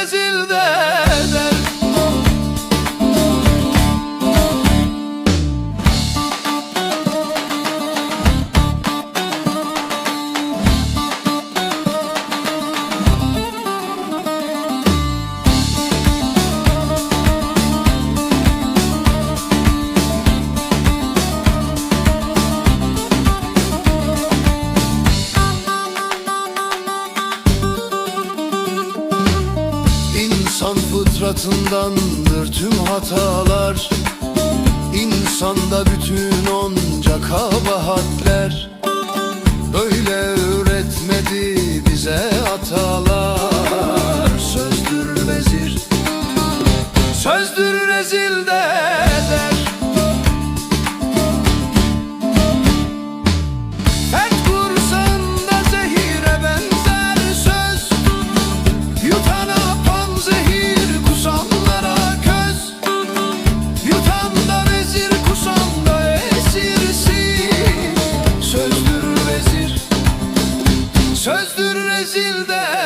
rezil de eder İnsan fıtratındandır tüm hatalar. İnsanda bütün onca kabahatler. Böyle öğretmedi bize hatalar. Sözdür vezir Sözdür rezil de. Sözdür rezilde.